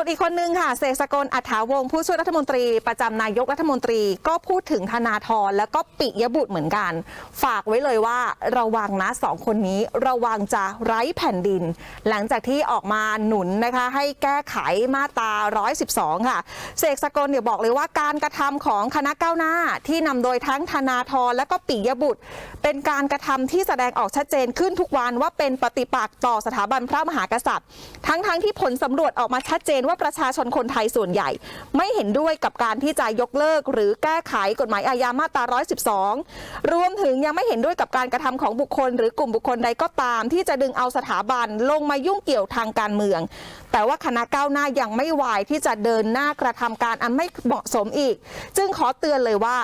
วนอีกคนนึงค่ะเสกสกลอัฐาวงศ์ผู้ช่วยรัฐมนตรีประจำนายกรัฐมนตรี ก็พูดถึงธนาธรแล้วก็ปิยบุตรเหมือนกัน ฝากไว้เลยว่าระวังนะสองคนนี้ระวังจะไร้แผ่นดิน หลังจากที่ออกมาหนุนนะคะให้แก้ไขมาตรา 112 ค่ะเสกสกลเนี่ยบอกเลยว่าการกระทำของคณะก้าวหน้าที่นำโดยทั้งธนาธรและก็ปิยบุตร เป็นการกระทำที่แสดงออกชัดเจนขึ้นทุกวันว่าเป็นปฏิปักษ์ต่อสถาบันพระมหากษัตริย์ ทั้งๆทที่ผลสำรวจออกมาชัดเจนว่าประชาชนคนไทยส่วนใหญ่ ไม่เห็นด้วยกับการที่จะยกเลิก หรือแก้ไขกฎหมายอาญามาตรา 112 รวมถึงยังไม่เห็นด้วยกับการกระทำของบุคคล หรือกลุ่มบุคคลใดก็ตาม ที่จะดึงเอาสถาบันลงมายุ่งเกี่ยวทางการเมือง แต่ว่าคณะก้าวหน้ายังไม่วายที่จะเดินหน้ากระทำการอันไม่เหมาะสมอีก จึงขอเตือนเลยว่า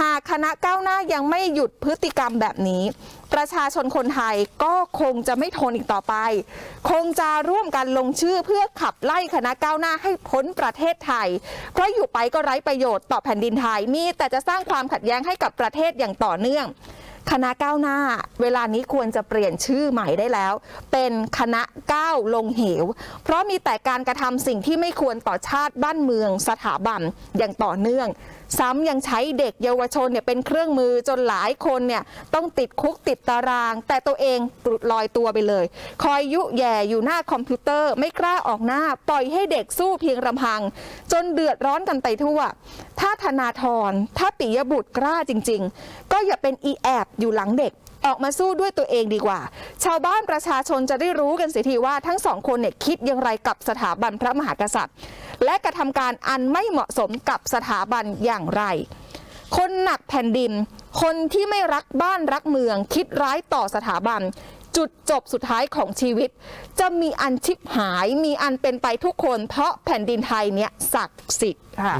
หาก คณะก้าวหน้ายังไม่หยุดพฤติกรรมแบบนี้ ประชาชนคนไทยก็คงจะไม่ทนอีกต่อไป คงจะร่วมกันลงชื่อเพื่อขับไล่คณะก้าวหน้าให้พ้นประเทศไทย เพราะอยู่ไปก็ไร้ประโยชน์ต่อแผ่นดินไทยมีแต่จะสร้างความขัดแย้งให้กับประเทศอย่างต่อเนื่อง คณะก้าวหน้า เวลานี้ควรจะเปลี่ยนชื่อใหม่ได้แล้ว เป็นคณะก้าวลงเหว เพราะมีแต่การกระทำสิ่งที่ไม่ควรต่อชาติบ้านเมืองสถาบันอย่างต่อเนื่อง ซ้ำยังใช้เด็กเยาวชนเนี่ยเป็นเครื่องมือจนหลายคนเนี่ยต้องติดคุกติดตาราง แต่ตัวเองลอยตัวไปเลย คอยยุแย่อยู่หน้าคอมพิวเตอร์ไม่กล้าออกหน้า ปล่อยให้เด็กสู้เพียงลำพัง จนเดือดร้อนกันไปทั่ว ถ้าธนาธรถ้าปิยบุตรกล้าจริง ๆ ก็อย่าเป็นอีแอบอยู่หลังเด็กออกมาสู้ด้วยตัวเองดีกว่า ชาวบ้านประชาชนจะได้รู้กันเสียทีว่าทั้งสองคนเนี่ยคิดอย่างไรกับสถาบันพระมหากษัตริย์ และกระทำการอันไม่เหมาะสมกับสถาบันอย่างไร คนหนักแผ่นดิน คนที่ไม่รักบ้านรักเมือง คิดร้ายต่อสถาบัน จุดจบสุดท้ายของชีวิต จะมีอันชิบหายมีอันเป็นไปทุกคน เพราะแผ่นดินไทยเนี่ยศักดิ์สิทธิ์ค่ะ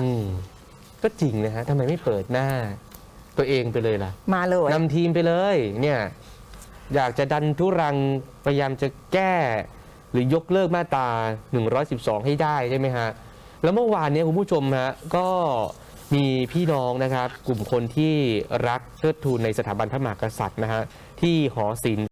ก็จริงนะฮะทำไมไม่เปิดหน้า ตัวเองไปเลยล่ะมาเลยนำทีมไปเลยเนี่ยอยากจะดันทุรังพยายามจะแก้ หรือยกเลิกมาตรา 112 ให้ได้ใช่ไหมฮะ แล้วเมื่อวานเนี้คุณผู้ชมฮะก็มีพี่น้องนะครับ กลุ่มคนที่รักเทิดทูนในสถาบันพระมหากษัตริย์นะฮะที่หอศิลป์